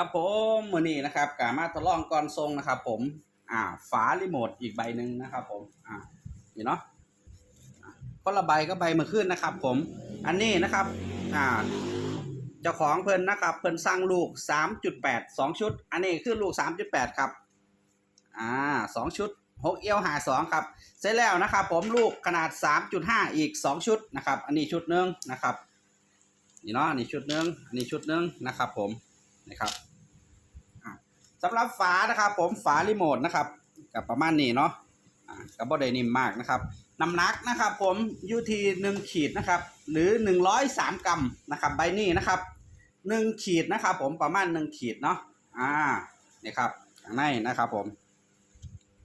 ครับผมมือนี้นะครับกามาทดลองก่อนทรงนะครับ ผมอ่าฝารีโมทอีกใบหนึ่งนะครับ ผมอ่านี่เนาะอะคนละใบก็ใบมื่อคืนนะครับ ผม อันนี้นะครับอ่าเจ้าของเพิ่นนะครับ เพิ่นสร้างลูก 3.8 2 ชุด อันนี้คือลูก 3.8 ครับอ่าสองชุดหกเอียวหาสองครับ เสร็จแล้วนะครับ ผมลูกขนาด 3.5 อีก 2 ชุดนะครับ อันนี้ชุดหนึ่งนะครับนี่เนาะอันนี้ชุดหนึ่งอันนี้ชุดหนึ่งนะครับ ผมนะครับ สำหรับฝานะครับผมฝารีโมทนะครับกับประมาณนี้เนาะอ่ากับบ่ได้นิ่มมากนะครับน้ำหนักนะครับผมยูทีหนึ่งขีดนะครับหรือ103กรัมนะครับใบนี้นะครับหนึ่งขีดนะครับผมประมาณหนึ่งขีดเนาะอ่านี่ครับข้างในนะครับผม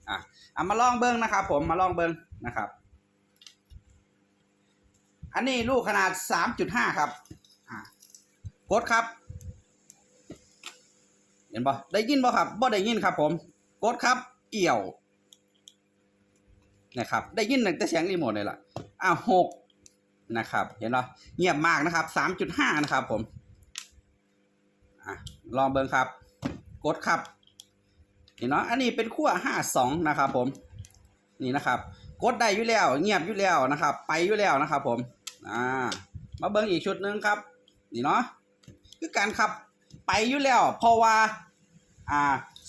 อะเอามาลองเบิ้งนะครับผมมาลองเบิ้งนะครับ อันนี้ลูกขนาด3.5ครับอ่ากดครับ เห็นปะได้ยินปะครับบ่ได้ยินครับ ผมกดครับเอี่ยวนะครับ ได้ยินตั้งแต่เสียงรีโมทเลยล่ะอ้าวหกนะครับ เห็นปะเงียบมากนะครับ3.5นะครับ ผมอะลองเบิ่งครับ กดครับเห็นเนาะอันนี้เป็นขั้ว52นะครับ ผม นี่นะครับ กดได้อยู่แล้ว เงียบอยู่แล้วนะครับ ไปอยู่แล้วนะครับ ผม อ่า มาเบิ่งอีกชุดหนึ่งครับ นี่เนาะคือการขับ ไปอยู่แล้ว เพราะว่าอ่า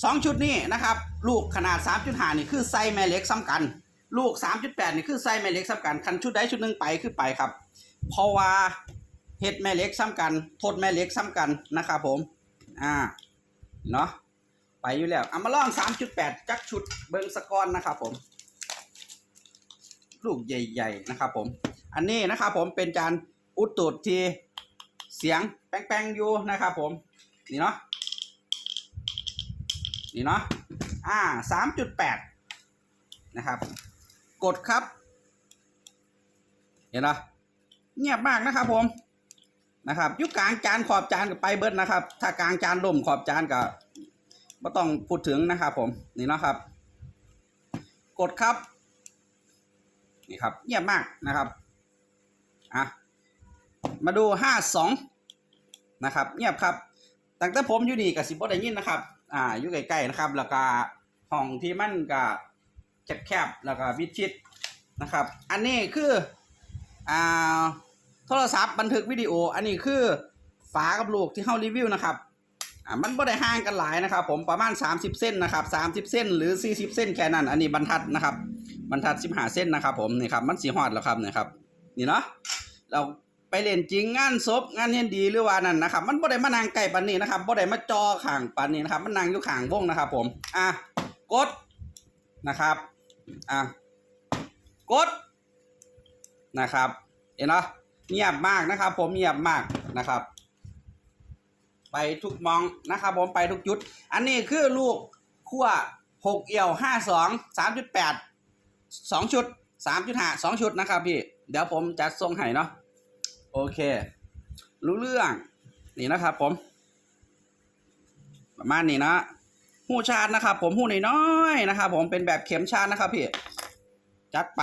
สองชุดนี้นะครับ ลูกขนาด 3.5 นี่คือไซแม่เหล็กซ้ำกัน ลูก 3.8 นี่คือไซแม่เหล็กซ้ำกัน คันชุดใดชุดหนึ่งไปคือไปครับ เพราะว่าเฮ็ดแม่เหล็กซ้ำกันทษแม่เหล็กซ้ำกันนะครับผมอ่าเนาะไปอยู่แล้วเอามาลอง 3.8 จักชุดเบิงสกอนนะครับผม ลูกใหญ่ๆนะครับผม อันนี้นะครับผมเป็นจานอุดตูดที่เสียงแป้งๆอยู่นะครับผม นี่เนาะนี่เนาะอ่าสามจุดแปดนะครับ กดครับ เห็นไหมเงียบมากนะครับผมนะครับยุคกลางจานขอบจานกับไปเบิร์ดนะครับ ถ้ากลางจานล่มขอบจานกับก็ต้องพูดถึงนะครับผมนี่เนาะครับ กดครับนี่ครับเงียบมากนะครับอะมาดูห้าสองนะครับ เงียบครับ ตั้งแต่ผมอยู่นี่กับสิบได้ยินนะครับ อ่า อยู่ใกล้ๆนะครับ แล้วก็ห้องที่มันก็แคบๆแล้วก็วิดชิดนะครับ อันนี้คือ อ่า โทรศัพท์บันทึกวิดีโอ อันนี้คือฝากับลูกที่เฮารีวิวนะครับ อ่า มันบ่ได้ห่างกันหลายนะครับ ผมประมาณ 30 เส้นนะครับ 30 เส้น หรือ 40 เส้นแค่นั้น อันนี้บรรทัดนะครับ บรรทัด15เส้นนะครับ ผมนี่ครับ มันสีฮอดแล้วครับนี่ครับ นี่เนาะ เรา ไปเล่นจริงงานศพงานเฮ็ดดีหรือว่านั่นนะครับ มันบ่ได้มานั่งใกล้ปานนี้นะครับบ่ได้มาจอข้างปานนี้นะครับ มันนั่งอยู่ข้างวงนะครับ ผม อะกดนะครับอะกดนะครับ เห็นเนาะเงียบมากนะครับ ผมเงียบมากนะครับ ไปทุกมองนะครับ ผมไปทุกจุด อันนี้คือลูกขั้วหกเอี่ยวห้าสองสามจุดแปดสองชุดสามจุดห้าสองชุดนะครับพี่ เดี๋ยวผมจัดทรงให้เนาะ โอเค รู้เรื่อง นี่นะครับผม ประมาณนี้นะหูชาตินะครับผมหูน้อยๆนะครับผมเป็นแบบเข็มชาตินะครับพี่ จัดไป